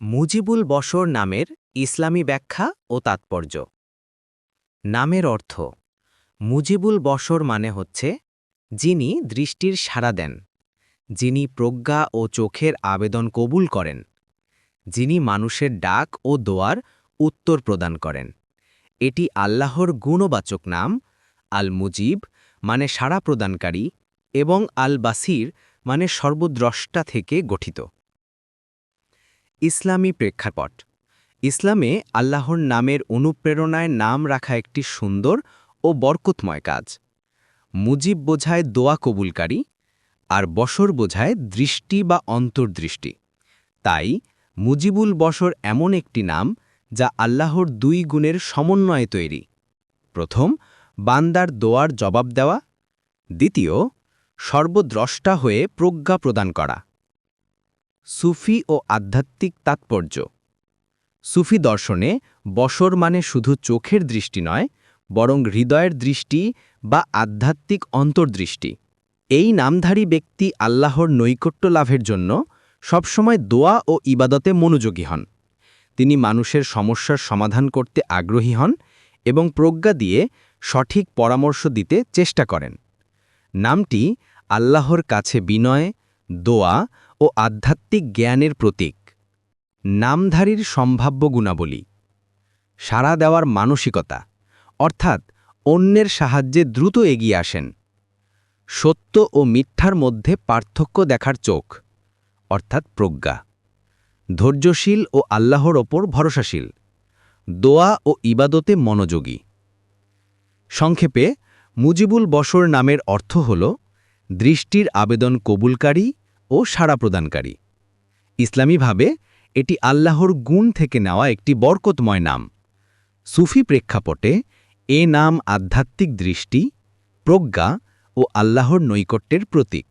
মুজিবুল বসর নামের ইসলামী ব্যাখ্যা ও তাৎপর্য। নামের অর্থ, মুজিবুল বসর মানে হচ্ছে, যিনি দৃষ্টির সাড়া দেন, যিনি প্রজ্ঞা ও চোখের আবেদন কবুল করেন, যিনি মানুষের ডাক ও দোয়ার উত্তর প্রদান করেন। এটি আল্লাহর গুণবাচক নাম আল মুজিব মানে সাড়া প্রদানকারী এবং আল বাসির মানে সর্বদ্রষ্টা থেকে গঠিত। ইসলামী প্রেক্ষাপট। ইসলামে আল্লাহর নামের অনুপ্রেরণায় নাম রাখা একটি সুন্দর ও বরকতময় কাজ। মুজিব বোঝায় দোয়া কবুলকারী আর বসর বোঝায় দৃষ্টি বা অন্তর্দৃষ্টি। তাই মুজিবুল বসর এমন একটি নাম যা আল্লাহর দুই গুণের সমন্বয়ে তৈরি। প্রথম, বান্দার দোয়ার জবাব দেওয়া। দ্বিতীয়, সর্বদ্রষ্টা হয়ে প্রজ্ঞা প্রদান করা। সুফি ও আধ্যাত্মিক তাৎপর্য। সুফি দর্শনে বসর মানে শুধু চোখের দৃষ্টি নয়, বরং হৃদয়ের দৃষ্টি বা আধ্যাত্মিক অন্তর্দৃষ্টি। এই নামধারী ব্যক্তি আল্লাহর নৈকট্য লাভের জন্য সবসময় দোয়া ও ইবাদতে মনোযোগী হন। তিনি মানুষের সমস্যার সমাধান করতে আগ্রহী হন এবং প্রজ্ঞা দিয়ে সঠিক পরামর্শ দিতে চেষ্টা করেন। নামটি আল্লাহর কাছে বিনয়, দোয়া ও আধ্যাত্মিক জ্ঞানের প্রতীক। নামধারীর সম্ভাব্য গুণাবলী। সাড়া দেওয়ার মানসিকতা, অর্থাৎ অন্যের সাহায্যে দ্রুত এগিয়ে আসেন। সত্য ও মিথ্যার মধ্যে পার্থক্য দেখার চোখ, অর্থাৎ প্রজ্ঞা। ধৈর্যশীল ও আল্লাহর ওপর ভরসাশীল। দোয়া ও ইবাদতে মনোযোগী। সংক্ষেপে, মুজিবুল বসর নামের অর্থ হল, দৃষ্টির আবেদন কবুলকারী ও সাড়া প্রদানকারী। ইসলামীভাবে, এটি আল্লাহর গুণ থেকে নেওয়া একটি বরকতময় নাম। সুফি প্রেক্ষাপটে, এ নাম আধ্যাত্মিক দৃষ্টি, প্রজ্ঞা ও আল্লাহর নৈকট্যের প্রতীক।